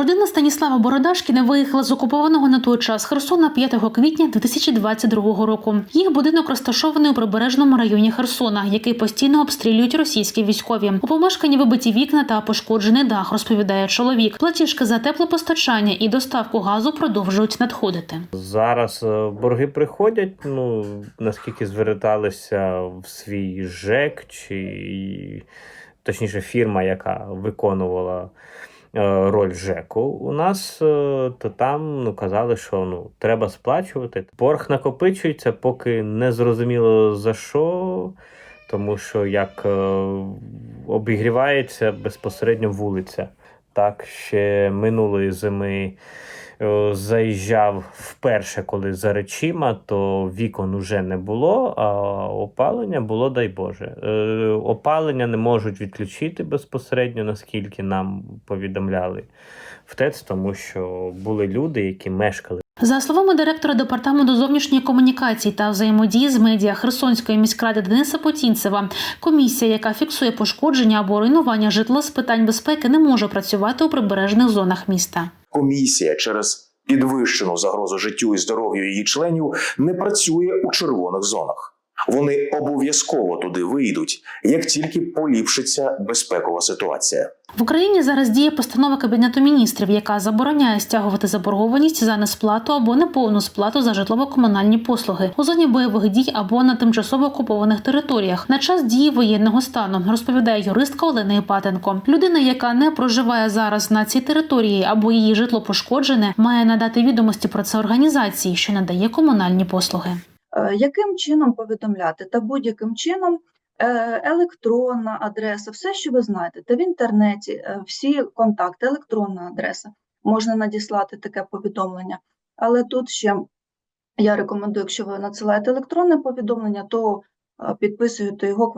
Родина Станіслава Бородашкіна виїхала з окупованого на той час Херсона 5 квітня 2022 року. Їх будинок розташований у прибережному районі Херсона, який постійно обстрілюють російські військові. У помешканні вибиті вікна та пошкоджений дах, розповідає чоловік. Платіжки за теплопостачання і доставку газу продовжують надходити. Зараз е, борги приходять. Ну наскільки зверталися в свій ЖЕК, чи точніше фірма, яка виконувала роль ЖЕКу у нас, е, то там ну казали, що ну треба сплачувати. Борг накопичується, поки не зрозуміло за що. Тому що як е, обігрівається безпосередньо вулиця. Так, ще минулої зими е, заїжджав вперше, коли за речима, то вікон уже не було, а опалення було, дай Боже. Е, Опалення не можуть відключити безпосередньо, наскільки нам повідомляли в ТЕЦ, тому що були люди, які мешкали. За словами директора департаменту зовнішньої комунікації та взаємодії з медіа Херсонської міськради Дениса Потінцева, комісія, яка фіксує пошкодження або руйнування житла з питань безпеки, не може працювати у прибережних зонах міста. Комісія через підвищену загрозу життю і здоров'ю її членів не працює у червоних зонах. Вони обов'язково туди вийдуть, як тільки поліпшиться безпекова ситуація. В Україні зараз діє постанова Кабінету міністрів, яка забороняє стягувати заборгованість за несплату або неповну сплату за житлово-комунальні послуги у зоні бойових дій або на тимчасово окупованих територіях на час дії воєнного стану, розповідає юристка Олена Іпатенко. Людина, яка не проживає зараз на цій території або її житло пошкоджене, має надати відомості про це організації, що надає комунальні послуги. Е, Яким чином повідомляти? Та будь-яким чином е, електронна адреса, все, що ви знаєте, та в інтернеті, е, всі контакти, електронна адреса, можна надіслати таке повідомлення. Але тут ще я рекомендую, якщо ви надсилаєте електронне повідомлення, то підписуєте його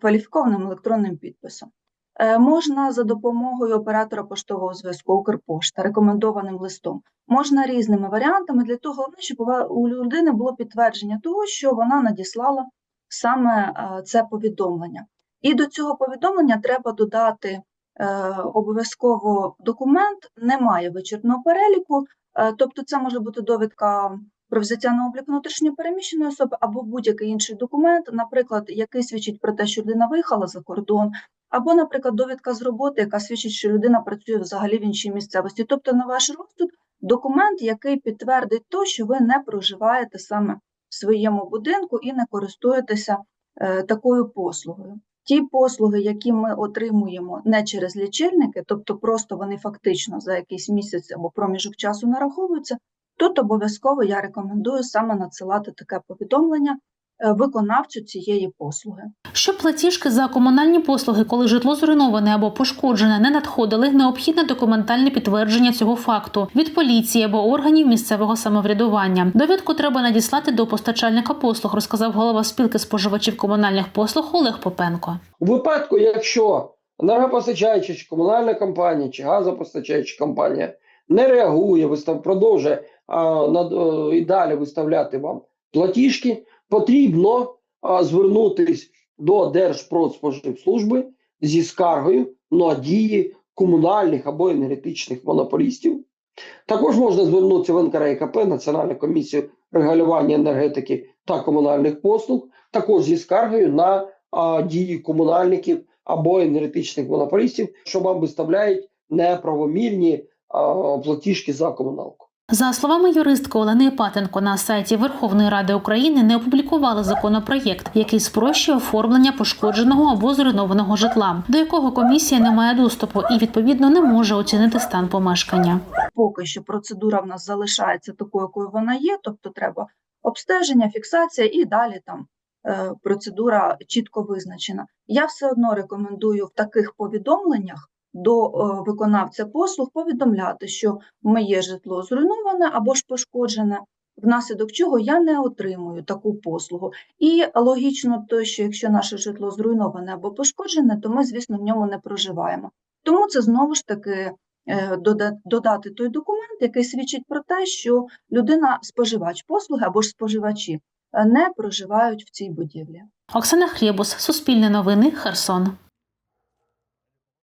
кваліфікованим електронним підписом. Е, Можна за допомогою оператора поштового зв'язку Укрпошта, рекомендованим листом. Можна різними варіантами для того, головне, щоб у людини було підтвердження того, що вона надіслала саме е, це повідомлення. І до цього повідомлення треба додати е, обов'язково документ, немає вичерпного переліку, тобто це може бути довідка про взяття на облік внутрішньопереміщеної особи або будь-який інший документ, наприклад, який свідчить про те, що людина виїхала за кордон, або, наприклад, довідка з роботи, яка свідчить, що людина працює взагалі в іншій місцевості. Тобто, на ваш розсуд, документ, який підтвердить то, що ви не проживаєте саме в своєму будинку і не користуєтеся е, такою послугою. Ті послуги, які ми отримуємо не через лічильники, тобто просто вони фактично за якийсь місяць або проміжок часу нараховуються, тут обов'язково я рекомендую саме надсилати таке повідомлення виконавцю цієї послуги. Щоб платіжки за комунальні послуги, коли житло зруйноване або пошкоджене, не надходили, необхідне документальне підтвердження цього факту від поліції або органів місцевого самоврядування. Довідку треба надіслати до постачальника послуг, розказав голова спілки споживачів комунальних послуг Олег Попенко. У випадку, якщо енергопостачаюча чи комунальна компанія чи газопостачаюча компанія не реагує, вистав, продовжує а, над, е, і далі виставляти вам платіжки, потрібно а, звернутись до Держпродспоживслужби зі скаргою на дії комунальних або енергетичних монополістів. Також можна звернутися в НКРЕКП, Національну комісію регулювання енергетики та комунальних послуг, також зі скаргою на а, дії комунальників або енергетичних монополістів, що вам виставляють неправомірні а, платіжки за комуналку. За словами юристки Олени Патенко, на сайті Верховної Ради України не опублікували законопроєкт, який спрощує оформлення пошкодженого або зруйнованого житла, до якого комісія не має доступу і відповідно не може оцінити стан помешкання. поки що процедура в нас залишається такою, якою вона є, тобто треба обстеження, фіксація і далі там е, процедура чітко визначена. Я все одно рекомендую в таких повідомленнях до е, виконавця послуг повідомляти, що моє житло зруйноване або ж пошкоджене, внаслідок чого я не отримую таку послугу. І логічно, то, що якщо наше житло зруйноване або пошкоджене, то ми, звісно, в ньому не проживаємо. Тому це знову ж таки е, додати той документ, який свідчить про те, що людина споживач послуги або ж споживачі е, не проживають в цій будівлі. Оксана Хлєбус, Суспільне новини, Херсон.